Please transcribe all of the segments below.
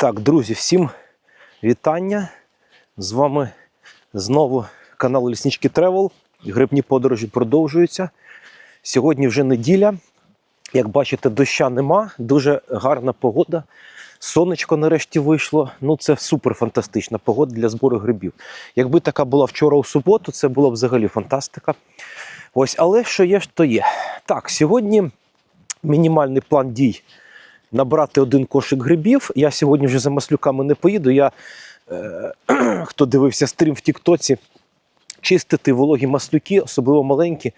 Так, друзі, всім вітання. З вами знову канал Ліснички Тревел. Грибні подорожі продовжуються. Сьогодні вже неділя. Як бачите, доща нема, дуже гарна погода. Сонечко нарешті вийшло. Ну, це супер фантастична погода для збору грибів. Якби така була вчора у суботу, це була б взагалі фантастика. Ось, але що є, то є. Так, сьогодні мінімальний план дій набрати один кошик грибів. Я сьогодні вже за маслюками не поїду. Я, е, хто дивився стрім в Тіктоці, чистити вологі маслюки, особливо маленькі,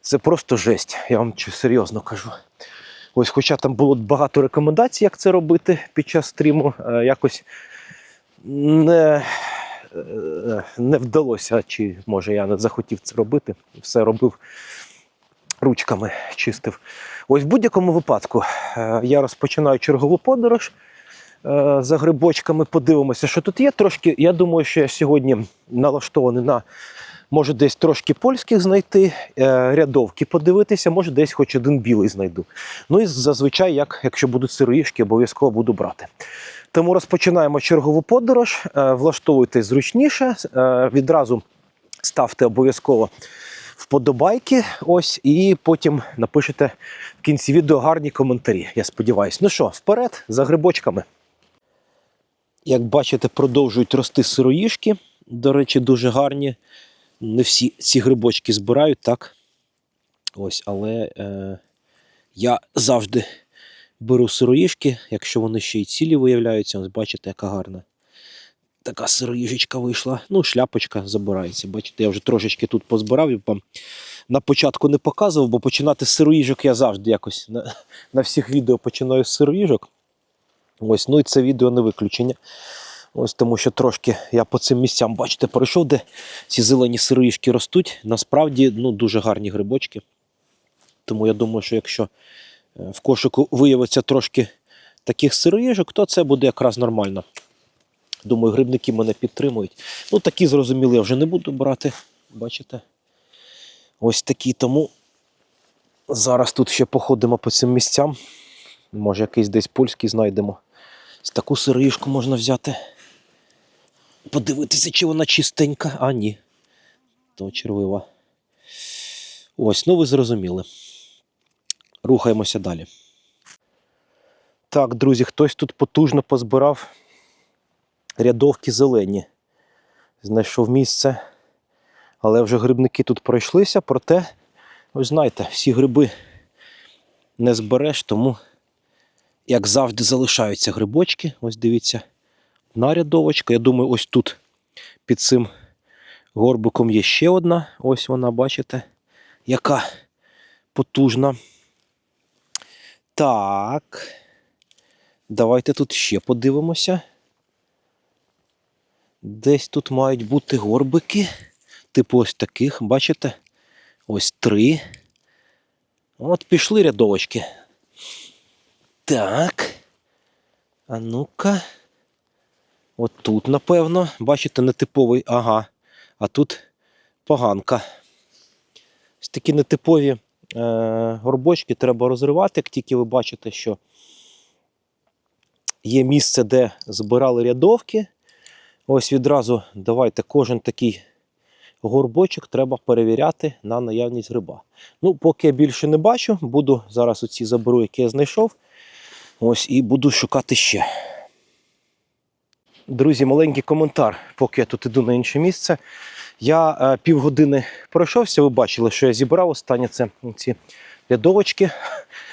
це просто жесть. Я вам серйозно кажу. Ось, хоча там було багато рекомендацій, як це робити під час стріму, е, якось не, е, не вдалося, чи може я не захотів це робити. Все робив ручками, чистив. Ось в будь-якому випадку я розпочинаю чергову подорож е, за грибочками. Подивимося, що тут є. Трошки, я думаю, що я сьогодні налаштований на може десь трошки польських знайти, е, рядовки подивитися, може десь хоч один білий знайду. Ну і зазвичай, як, якщо будуть сироїшки, обов'язково буду брати. Тому розпочинаємо чергову подорож. Е, Влаштовуйтесь зручніше. е, Відразу ставте обов'язково вподобайки. Ось, і потім напишете в кінці відео гарні коментарі. Я сподіваюся. Ну що, вперед за грибочками. Як бачите, продовжують рости сироїшки. До речі, дуже гарні. Не всі ці грибочки збирають, так? Ось, але е, я завжди беру сироїшки, якщо вони ще й цілі виявляються. Ось бачите, яка гарна. Така сироїжечка вийшла. Ну, шляпочка забирається. Бачите, я вже трошечки тут позбирав і вам на початку не показував, бо починати з сироїжок я завжди якось на, на всіх відео починаю з сироїжок. Ось, ну і це відео не виключення. Ось тому що трошки я по цим місцям, бачите, пройшов, де ці зелені сироїшки ростуть. Насправді ну, дуже гарні грибочки. Тому я думаю, що якщо е, в кошику виявиться трошки таких сироїжок, то це буде якраз нормально. Думаю, грибники мене підтримують. Ну, такі зрозуміли, я вже не буду брати. Бачите? Ось такі. Тому зараз тут ще походимо по цим місцям. Може, якийсь десь польський знайдемо. Ось таку сироїшку можна взяти. Подивитися, чи вона чистенька. А, ні. То червива. Ось, ну ви зрозуміли. Рухаємося далі. Так, друзі, хтось тут потужно позбирав рядовки зелені. Знайшов місце. Але вже грибники тут пройшлися, проте, ви знаєте, всі гриби не збереш, тому, як завжди, залишаються грибочки. Ось дивіться, одна рядовочка. Я думаю, ось тут під цим горбиком є ще одна. Ось вона, бачите, яка потужна. Так. Давайте тут ще подивимося. Десь тут мають бути горбики. Типу ось таких, бачите? Ось три. От пішли рядовочки. Так. А ну-ка. От тут, напевно. Бачите, нетиповий. Ага. А тут поганка. Ось такі нетипові е, горбочки треба розривати, як тільки ви бачите, що є місце, де збирали рядовки. Ось відразу давайте кожен такий горбочок треба перевіряти на наявність гриба. Ну, поки я більше не бачу, буду зараз оці заберу, які я знайшов. Ось і буду шукати ще. Друзі, маленький коментар, поки я тут іду на інше місце. Я е, півгодини пройшовся, ви бачили, що я зібрав останнє це ці рядовочки.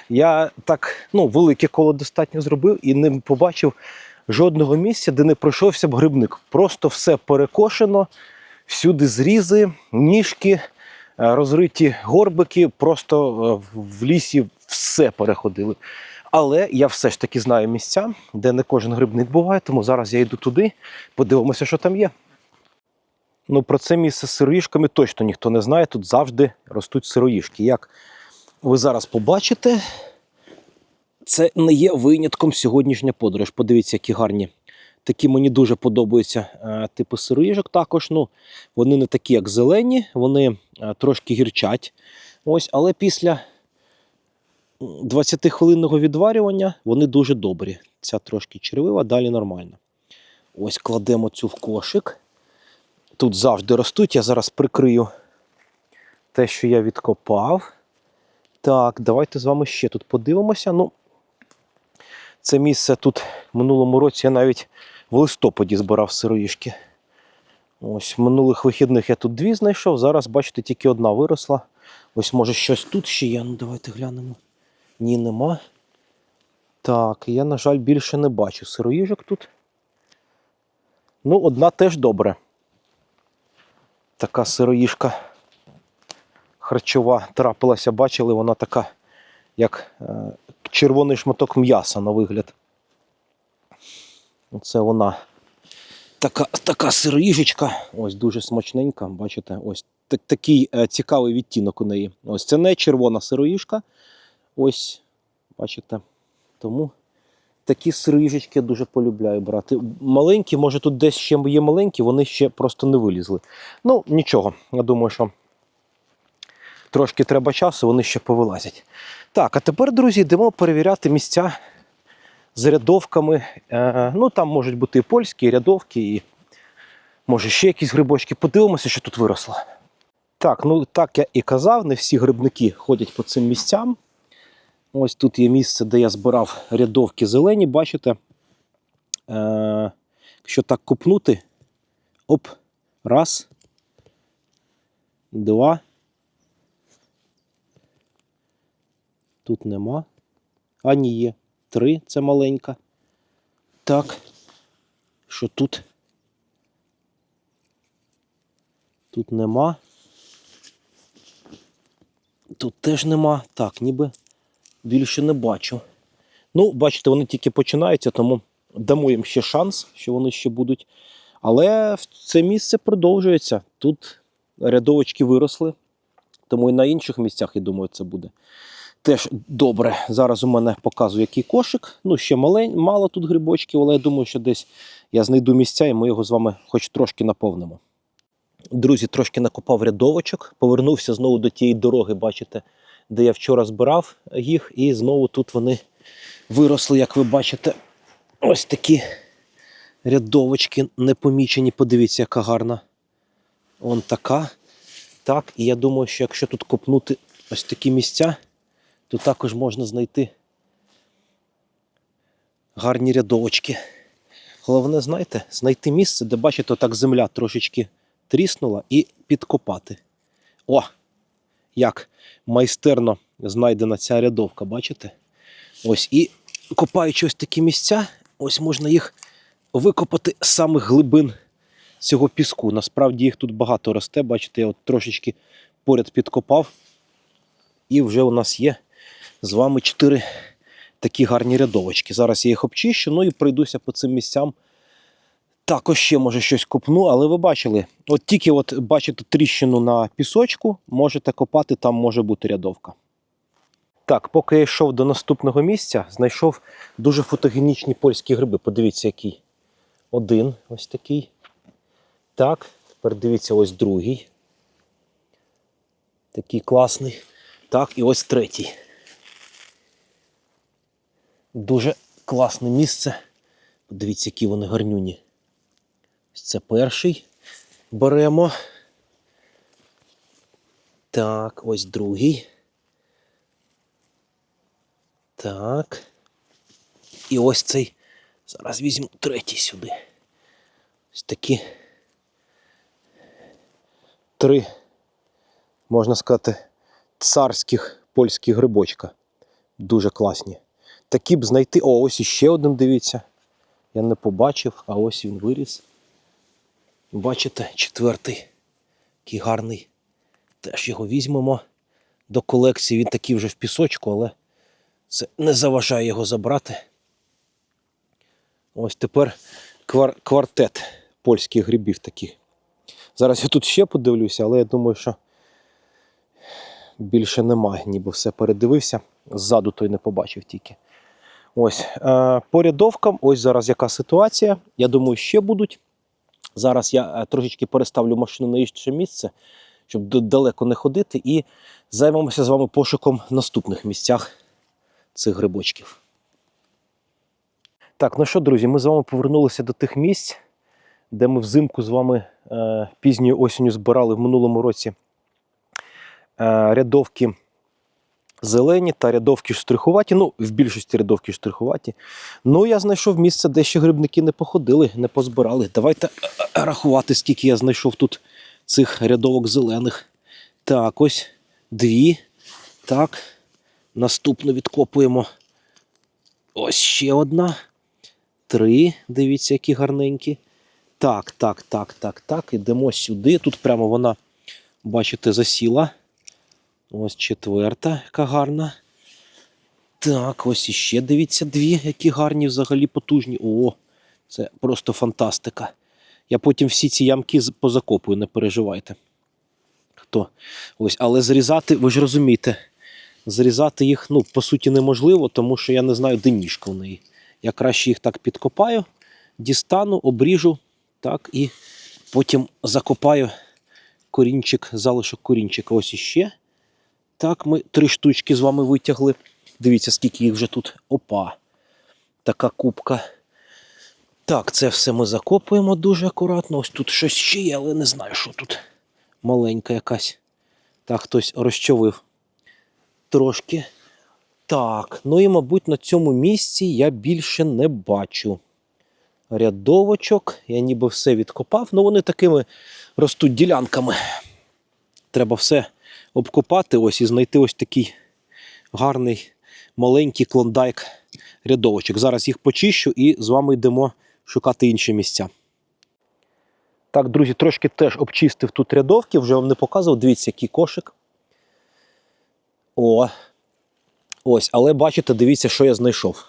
Я так ну, велике коло достатньо зробив і не побачив жодного місця, де не пройшовся б грибник. Просто все перекошено, всюди зрізи, ніжки, е, розриті горбики, просто е, в- лісі все переходили. Але я все ж таки знаю місця, де не кожен грибник буває, тому зараз я йду туди, подивимося, що там є. Ну, про це місце з сироїшками точно ніхто не знає. Тут завжди ростуть сироїшки. Як ви зараз побачите, це не є винятком сьогоднішня подорож. Подивіться, які гарні. Такі мені дуже подобаються е, типи сироїжок. Також ну, вони не такі, як зелені, вони е, трошки гірчать. Ось, але після 20-хвилинного відварювання вони дуже добрі. Ця трошки червива, далі нормально. Ось кладемо цю в кошик. Тут завжди ростуть. Я зараз прикрию те, що я відкопав. Так, давайте з вами ще тут подивимося. Ну, це місце тут в минулому році я навіть в листопаді збирав сироїшки. Ось минулих вихідних я тут дві знайшов. Зараз, бачите, тільки одна виросла. Ось, може, щось тут ще є. Ну, давайте глянемо. Ні, нема. Так, я, на жаль, більше не бачу сироїжок тут. Ну, одна теж добре. Така сироїжка харчова трапилася, бачили, вона така, як е, червоний шматок м'яса на вигляд. Оце вона. Така, така сироїжечка, ось дуже смачненька, бачите, ось так, такий е, цікавий відтінок у неї. Ось це не червона сироїжка. Ось, бачите. Тому такі сироїжечки я дуже полюбляю брати. Маленькі, може тут десь ще є маленькі, вони ще просто не вилізли. Ну, нічого, я думаю, що трошки треба часу, вони ще повилазять. Так, а тепер, друзі, йдемо перевіряти місця з рядовками. Е, ну, там можуть бути і польські, і рядовки, і може ще якісь грибочки. Подивимося, що тут виросло. Так, ну так я і казав, не всі грибники ходять по цим місцям. Ось тут є місце, де я збирав рядовки зелені, бачите. Е, якщо так купнути, оп, раз, два. Тут нема. А ні, є. Три, це маленька. Так. Що тут? Тут нема. Тут теж нема. Так, ніби більше не бачу. Ну, бачите, вони тільки починаються, тому дамо їм ще шанс, що вони ще будуть. Але це місце продовжується. Тут рядовочки виросли, тому і на інших місцях, я думаю, це буде теж добре. Зараз у мене показую, який кошик. Ну, ще малень, мало тут грибочків, але я думаю, що десь я знайду місця і ми його з вами хоч трошки наповнимо. Друзі, трошки накопав рядовочок, повернувся знову до тієї дороги, бачите, де я вчора збирав їх, і знову тут вони виросли, як ви бачите, ось такі рядовочки непомічені. Подивіться, яка гарна. Он така. Так, і я думаю, що якщо тут копнути ось такі місця, то також можна знайти гарні рядовочки. Головне, знаєте, знайти місце, де бачите, так земля трошечки тріснула і підкопати. О! Як майстерно знайдена ця рядовка, бачите? Ось і копаючи ось такі місця, ось можна їх викопати з самих глибин цього піску. Насправді їх тут багато росте, бачите, я от трошечки поряд підкопав. І вже у нас є з вами чотири такі гарні рядовочки. Зараз я їх обчищу, ну і пройдуся по цим місцям. Також ще може щось копну, але ви бачили, от тільки от бачите тріщину на пісочку, можете копати, там може бути рядовка. Так, поки я йшов до наступного місця, знайшов дуже фотогенічні польські гриби. Подивіться, який. Один ось такий. Так, тепер дивіться, ось другий. Такий класний. Так, і ось третій. Дуже класне місце. Подивіться, які вони гарнюні. Це перший. Беремо. Так, ось другий. Так. І ось цей. Зараз візьму третій сюди. Ось такі три, можна сказати, царських польських грибочка. Дуже класні. Такі б знайти. О, ось іще один, дивіться. Я не побачив, а ось він виріс. Бачите, четвертий. Який гарний. Теж його візьмемо до колекції. Він такий вже в пісочку, але це не заважає його забрати. Ось тепер квар квартет польських грибів таких. Зараз я тут ще подивлюся, але я думаю, що більше немає, ніби все передивився. Ззаду той не побачив тільки. Ось е, по рядовкам, ось зараз яка ситуація. Я думаю, ще будуть. Зараз я е, трошечки переставлю машину на інше місце, щоб далеко не ходити, і займемося з вами пошуком в наступних місцях цих грибочків. Так, ну що, друзі, ми з вами повернулися до тих місць, де ми взимку з вами е, пізньою осінню збирали в минулому році рядовки зелені та рядовки штрихуваті. Ну, в більшості рядовки штрихуваті. Ну, я знайшов місце, де ще грибники не походили, не позбирали. Давайте рахувати, скільки я знайшов тут цих рядовок зелених. Так, ось дві. Так. Наступну відкопуємо. Ось ще одна. Три. Дивіться, які гарненькі. Так, так, так, так, так. Ідемо сюди. Тут прямо вона, бачите, засіла. Ось четверта, яка гарна. Так, ось іще дивіться дві, які гарні, взагалі потужні. О, це просто фантастика. Я потім всі ці ямки позакопую, не переживайте. Хто? Ось, але зрізати, ви ж розумієте, зрізати їх, ну, по суті, неможливо, тому що я не знаю, де ніжка в неї. Я краще їх так підкопаю, дістану, обріжу, так, і потім закопаю корінчик, залишок корінчика. Ось іще. Так, ми три штучки з вами витягли. Дивіться, скільки їх вже тут. Опа. Така кубка. Так, це все ми закопуємо дуже акуратно. Ось тут щось ще є, але не знаю, що тут. Маленька якась. Так, хтось розчовив трошки. Так, ну і, мабуть, на цьому місці я більше не бачу рядовочок. Я ніби все відкопав. Ну, вони такими ростуть ділянками. Треба все обкопати ось і знайти ось такий гарний маленький клондайк рядовочок. Зараз їх почищу і з вами йдемо шукати інші місця. Так, друзі, трошки теж обчистив тут рядовки, вже вам не показував. Дивіться, який кошик. О, ось, але бачите, дивіться, що я знайшов.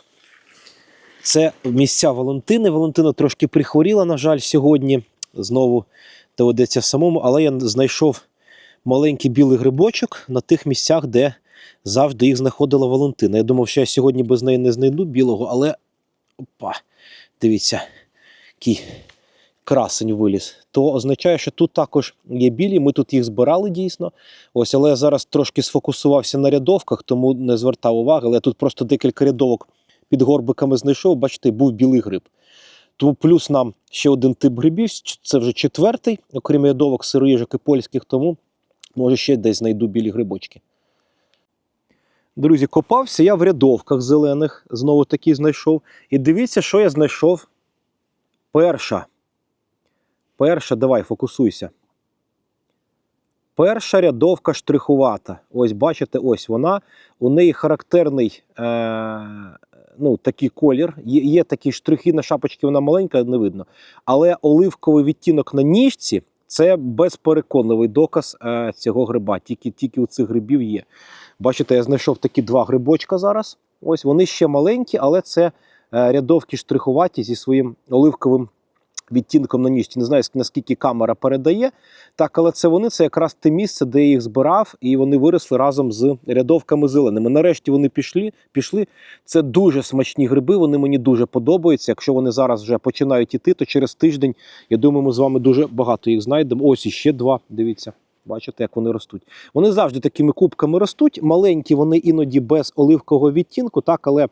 Це місця Валентини. Валентина трошки прихворіла, на жаль, сьогодні. Знову доведеться самому, але я знайшов маленький білий грибочок на тих місцях, де завжди їх знаходила Валентина. Я думав, що я сьогодні без неї не знайду білого, але опа, дивіться, який красень виліз. То означає, що тут також є білі. Ми тут їх збирали дійсно. Ось, але я зараз трошки сфокусувався на рядовках, тому не звертав уваги. Але я тут просто декілька рядовок під горбиками знайшов. Бачите, був білий гриб. Тому плюс нам ще один тип грибів. Це вже четвертий, окрім рядовок, сироїжок і польських, тому може ще десь знайду білі грибочки. Друзі, копався я в рядовках зелених, знову таки знайшов. І дивіться, що я знайшов. Перша. Перша, давай, фокусуйся. Перша рядовка штрихувата. Ось, бачите, ось вона. У неї характерний е- ну, такий колір. Є, є такі штрихи на шапочці, вона маленька, не видно. Але оливковий відтінок на ніжці це безпереконливий доказ е- цього гриба. Тільки, тільки у цих грибів є. Бачите, я знайшов такі два грибочка зараз. Ось вони ще маленькі, але це е, рядовки штрихуваті зі своїм оливковим відтінком на ніжці. Не знаю, наскільки камера передає. Так, але це вони, це якраз те місце, де я їх збирав, і вони виросли разом з рядовками зеленими. Нарешті вони пішли. пішли. Це дуже смачні гриби, вони мені дуже подобаються. Якщо вони зараз вже починають іти, то через тиждень, я думаю, ми з вами дуже багато їх знайдемо. Ось іще два. Дивіться. Бачите, як вони ростуть. Вони завжди такими кубками ростуть. Маленькі, вони іноді без оливкового відтінку, так, але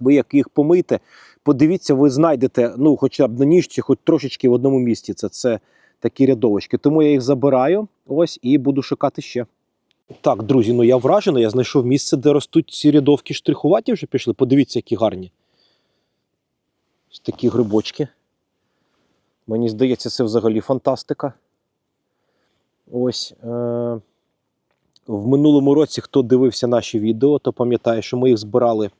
ви як їх помийте, подивіться, ви знайдете, ну, хоча б на ніжці, хоч трошечки в одному місці. Це, це такі рядовочки. Тому я їх забираю ось і буду шукати ще. Так, друзі, ну я вражений, я знайшов місце, де ростуть ці рядовки штрихуваті вже пішли. Подивіться, які гарні. Ось такі грибочки. Мені здається, це взагалі фантастика. Ось. Е- в минулому році, хто дивився наші відео, то пам'ятає, що ми їх збирали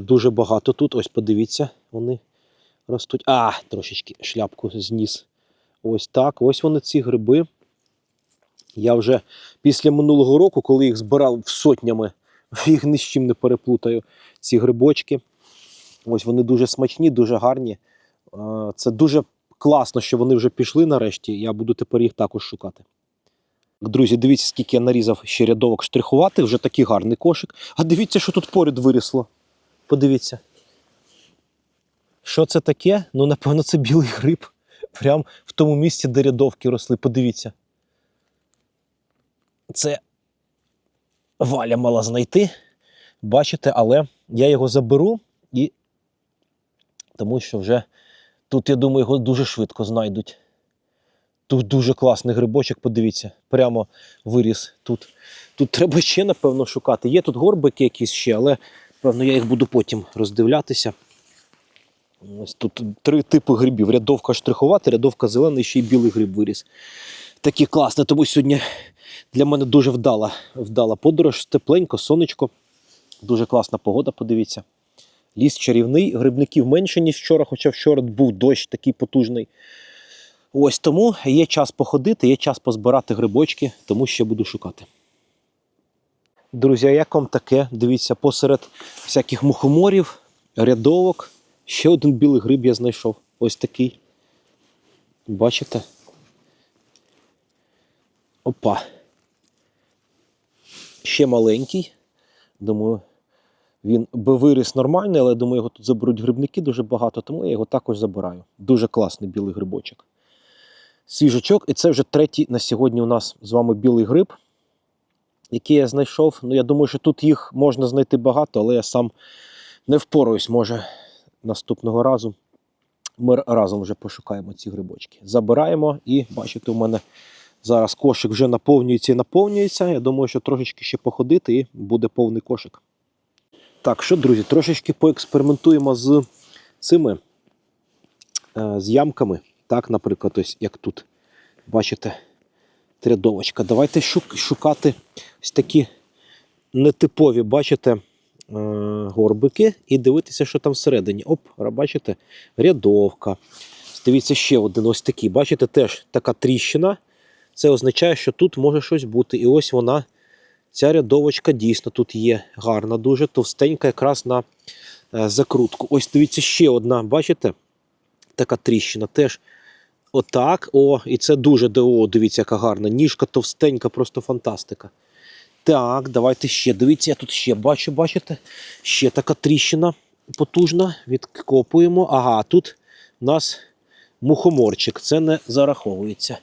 дуже багато тут. Ось подивіться, вони ростуть. А, трошечки шляпку зніс. Ось так. Ось вони ці гриби. Я вже після минулого року, коли їх збирав сотнями, їх ні з чим не переплутаю. Ці грибочки. Ось вони дуже смачні, дуже гарні. Е, Це дуже класно, що вони вже пішли нарешті. Я буду тепер їх також шукати. Друзі, дивіться, скільки я нарізав ще рядовок штрихувати, вже такий гарний кошик. А дивіться, що тут поряд вирісло. Подивіться. Що це таке? Ну, напевно, це білий гриб. Прям в тому місці, де рядовки росли. Подивіться. Це Валя мала знайти. Бачите, але я його заберу і тому що вже тут, я думаю, його дуже швидко знайдуть. Тут дуже класний грибочок, подивіться, прямо виріс тут. Тут треба ще, напевно, шукати. Є тут горбики якісь ще, але певно я їх буду потім роздивлятися. Ось тут три типи грибів: рядовка штриховата, рядовка зелена і ще й білий гриб виріс. Такі класні, тому сьогодні для мене дуже вдала, вдала подорож, тепленько, сонечко. Дуже класна погода, подивіться. Ліс чарівний, грибників менше, ніж вчора, хоча вчора був дощ такий потужний. Ось тому є час походити, є час позбирати грибочки, тому ще буду шукати. Друзі, як вам таке? Дивіться, посеред всяких мухоморів, рядовок. Ще один білий гриб я знайшов. Ось такий. Бачите? Опа. Ще маленький. Думаю, він би виріс нормальний, але думаю, його тут заберуть грибники дуже багато, тому я його також забираю. Дуже класний білий грибочок. Свіжачок, і це вже третій на сьогодні у нас з вами білий гриб, який я знайшов. Ну, я думаю, що тут їх можна знайти багато, але я сам не впораюсь, може, наступного разу. Ми разом вже пошукаємо ці грибочки. Забираємо і бачите, у мене зараз кошик вже наповнюється і наповнюється. Я думаю, що трошечки ще походити і буде повний кошик. Так, що, друзі, трошечки поекспериментуємо з цими е, з ямками. Так, наприклад, ось як тут. Бачите, трядовочка. Давайте шукати ось такі нетипові, бачите, е, горбики і дивитися, що там всередині. Оп, бачите, рядовка. Дивіться, ще один ось такий. Бачите, теж така тріщина. Це означає, що тут може щось бути. І ось вона, ця рядовочка дійсно тут є гарна, дуже товстенька, якраз на е, закрутку. Ось дивіться, ще одна, бачите? Така тріщина. Теж отак. О, і це дуже о, дивіться, яка гарна. Ніжка товстенька, просто фантастика. Так, давайте ще. Дивіться, я тут ще бачу, бачите? Ще така тріщина потужна. Відкопуємо. Ага, тут у нас мухоморчик. Це не зараховується.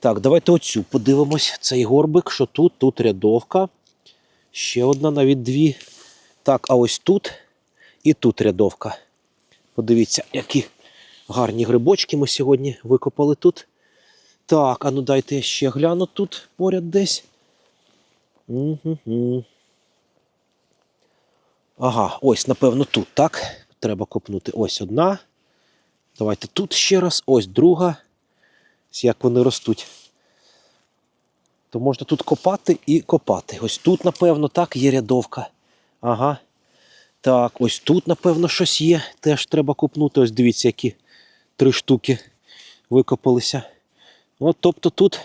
Так, давайте оцю подивимось. Цей горбик, що тут, тут рядовка. Ще одна, навіть дві. Так, а ось тут і тут рядовка. Подивіться, які гарні грибочки ми сьогодні викопали тут. Так, а ну дайте ще гляну тут поряд десь. Угу. Ага, ось, напевно, тут, так? Треба копнути. Ось одна. Давайте тут ще раз. Ось друга. Як вони ростуть. То можна тут копати і копати. Ось тут, напевно, так, є рядовка. Ага. Так, ось тут, напевно, щось є. Теж треба копнути. Ось дивіться, які три штуки викопалися. От, тобто тут,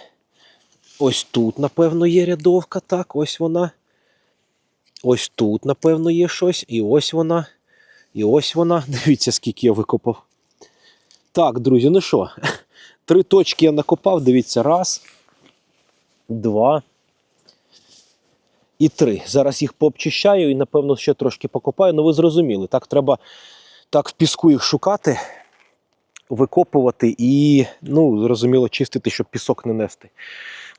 ось тут, напевно, є рядовка. Так, ось вона. Ось тут, напевно, є щось. І ось вона. І ось вона. Дивіться, скільки я викопав. Так, друзі, ну що, три точки я накопав. Дивіться, раз, два і три. Зараз їх пообчищаю і, напевно, ще трошки покопаю. Ну, ви зрозуміли, так треба так в піску їх шукати, викопувати і, ну, зрозуміло, чистити, щоб пісок не нести.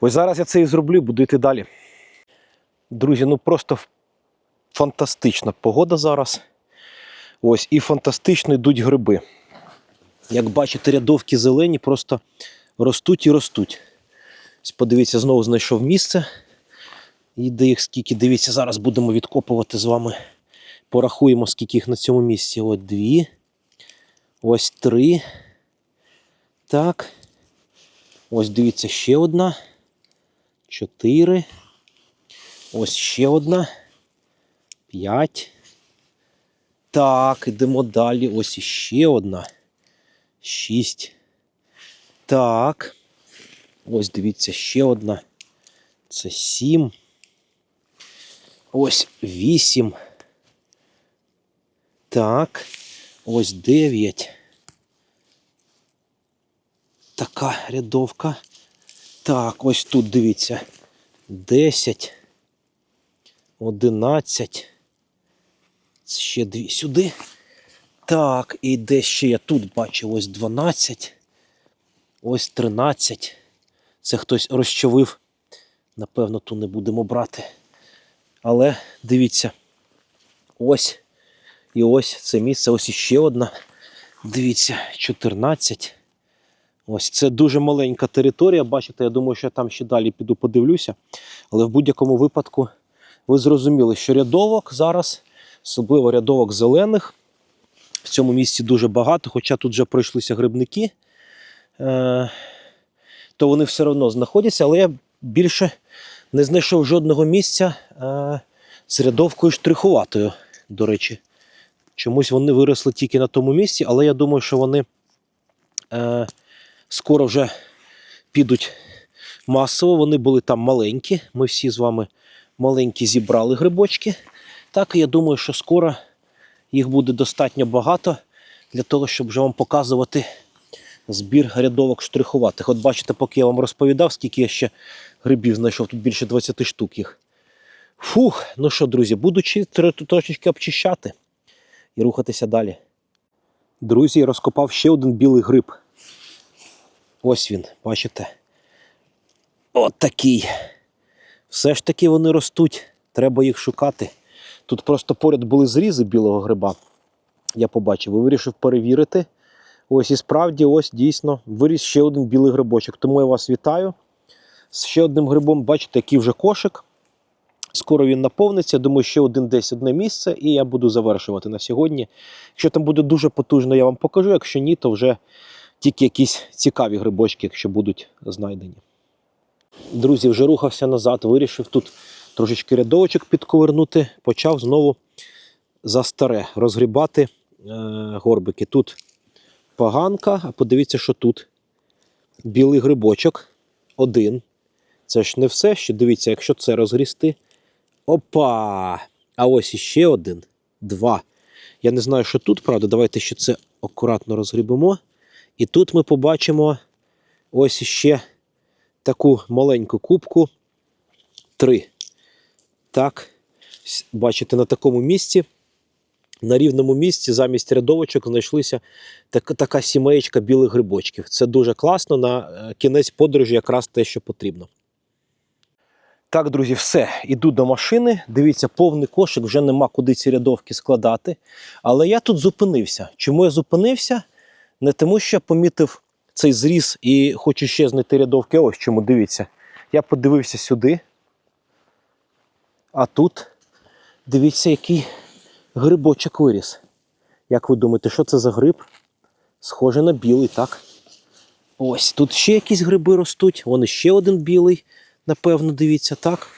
Ось зараз я це і зроблю, буду йти далі. Друзі, ну просто фантастична погода зараз. Ось, і фантастично йдуть гриби. Як бачите, рядовки зелені просто ростуть і ростуть. Ось подивіться, знову знайшов місце. І де їх скільки. Дивіться, зараз будемо відкопувати з вами. Порахуємо, скільки їх на цьому місці. От дві. Ось три. Так. Ось дивіться, ще одна. Чотири. Ось ще одна. П'ять. Так, ідемо далі. Ось іще одна. Шість. Так. Ось дивіться, ще одна. Це сім. Ось вісім. Так. Ось дев'ять. Така рядовка. Так, ось тут дивіться. Десять. Одинадцять. Ще дві сюди. Так, і де ще я тут бачив ось 12. Ось 13. Це хтось розчавив. Напевно, ту не будемо брати. Але дивіться, Ось. І ось це місце, ось іще одна. Дивіться, 14. Ось це дуже маленька територія. Бачите, я думаю, що я там ще далі піду подивлюся. Але в будь-якому випадку ви зрозуміли, що рядовок зараз, особливо рядовок зелених, в цьому місці дуже багато, хоча тут вже пройшлися грибники, е, то вони все одно знаходяться, але я більше не знайшов жодного місця е, з рядовкою штрихуватою, до речі. Чомусь вони виросли тільки на тому місці, але я думаю, що вони е, скоро вже підуть масово. Вони були там маленькі. Ми всі з вами маленькі зібрали грибочки. Так, я думаю, що скоро їх буде достатньо багато для того, щоб вже вам показувати збір рядовок штрихуватих. От бачите, поки я вам розповідав, скільки я ще грибів знайшов, тут більше 20 штук їх. Фух, ну що, друзі, буду трошечки обчищати і рухатися далі. Друзі, я розкопав ще один білий гриб. Ось він, бачите? От такий. Все ж таки вони ростуть, треба їх шукати. Тут просто поряд були зрізи білого гриба. Я побачив і вирішив перевірити. Ось і справді, ось дійсно виріс ще один білий грибочок. Тому я вас вітаю. З ще одним грибом, бачите, який вже кошик. Скоро він наповниться. Думаю, ще один десь одне місце, і я буду завершувати на сьогодні. Якщо там буде дуже потужно, я вам покажу. Якщо ні, то вже тільки якісь цікаві грибочки, якщо будуть знайдені. Друзі, вже рухався назад, вирішив тут трошечки рядовочок підковернути, почав знову за старе розгрібати е, горбики. Тут поганка, а подивіться, що тут білий грибочок один. Це ж не все. Ще дивіться, якщо це розгрісти. Опа! А ось іще один, два. Я не знаю, що тут, правда. Давайте ще це акуратно розгрібемо. І тут ми побачимо ось іще таку маленьку кубку. Три. Так, бачите, на такому місці, на рівному місці, замість рядовочок знайшлися така, така сімеєчка білих грибочків. Це дуже класно. На е, кінець подорожі якраз те, що потрібно. Так, друзі, все. Іду до машини. Дивіться, повний кошик, вже нема куди ці рядовки складати. Але я тут зупинився. Чому я зупинився? Не тому, що я помітив цей зріз і хочу ще знайти рядовки. Ось чому дивіться. Я подивився сюди. А тут дивіться, який грибочок виріс. Як ви думаєте, що це за гриб? Схоже на білий, так? Ось тут ще якісь гриби ростуть. Вон ще один білий, напевно, дивіться, так.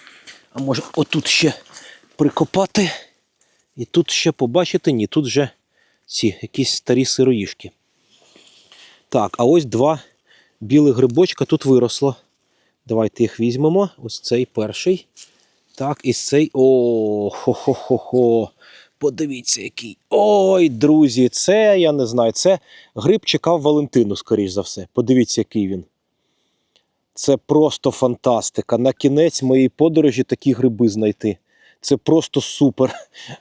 А може отут ще прикопати. І тут ще побачите, ні, тут вже ці якісь старі сироїшки. Так, а ось два білих грибочка тут виросло. Давайте їх візьмемо. Ось цей перший. Так, і цей. О, хо-хо-хо-хо. Подивіться, який. Ой, друзі, це я не знаю. Це гриб чекав Валентину, скоріш за все. Подивіться, який він. Це просто фантастика. На кінець моєї подорожі такі гриби знайти. Це просто супер.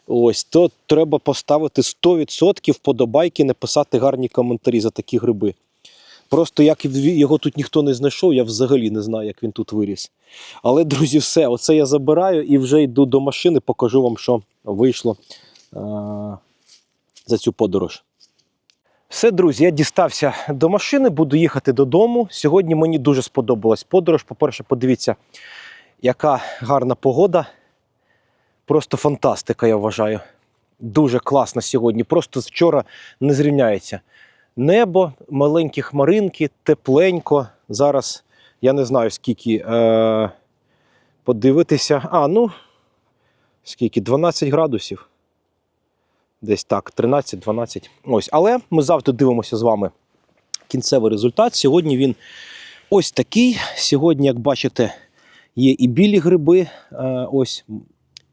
Ось то треба поставити 100% вподобайки, написати гарні коментарі за такі гриби. Просто як його тут ніхто не знайшов, я взагалі не знаю, як він тут виріс. Але, друзі, все, оце я забираю і вже йду до машини, покажу вам, що вийшло е- за цю подорож. Все, друзі, я дістався до машини, буду їхати додому. Сьогодні мені дуже сподобалась подорож. По-перше, подивіться, яка гарна погода. Просто фантастика, я вважаю. Дуже класно сьогодні. Просто вчора не зрівняється. Небо, маленькі хмаринки, тепленько. Зараз я не знаю, скільки е- подивитися. А, ну, скільки? 12 градусів. Десь так, 13-12. Ось. Але ми завтра дивимося з вами кінцевий результат. Сьогодні він ось такий. Сьогодні, як бачите, є і білі гриби, е, ось,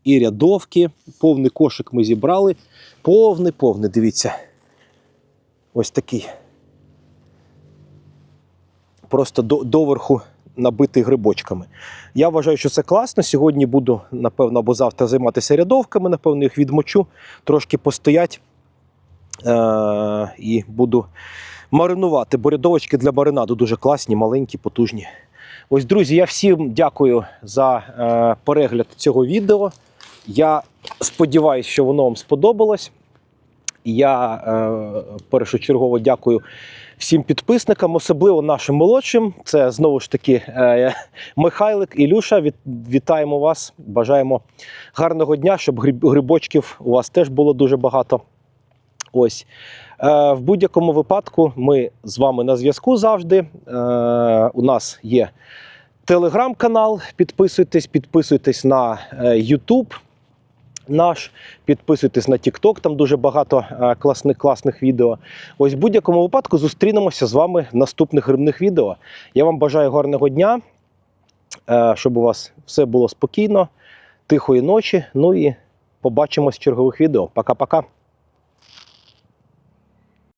і рядовки. Повний кошик ми зібрали. Повний, повний, дивіться. Ось такий. Просто до, доверху набитий грибочками. Я вважаю, що це класно. Сьогодні буду, напевно, або завтра займатися рядовками, напевно, їх відмочу, трошки постоять е- і буду маринувати. Бо рядовочки для маринаду дуже класні, маленькі, потужні. Ось, друзі, я всім дякую за е- перегляд цього відео. Я Сподіваюсь, що воно вам сподобалось. Я е, першочергово дякую всім підписникам, особливо нашим молодшим. Це знову ж таки е, Михайлик Ілюша. Від, вітаємо вас. Бажаємо гарного дня, щоб гриб- грибочків у вас теж було дуже багато. Ось. Е, в будь-якому випадку ми з вами на зв'язку завжди. Е, у нас є телеграм-канал. Підписуйтесь, підписуйтесь на е, YouTube наш, підписуйтесь на TikTok, там дуже багато е, класних, класних відео. Ось в будь-якому випадку зустрінемося з вами в наступних грибних відео. Я вам бажаю гарного дня, е, щоб у вас все було спокійно, тихої ночі. Ну і побачимось в чергових відео. Пока-пока.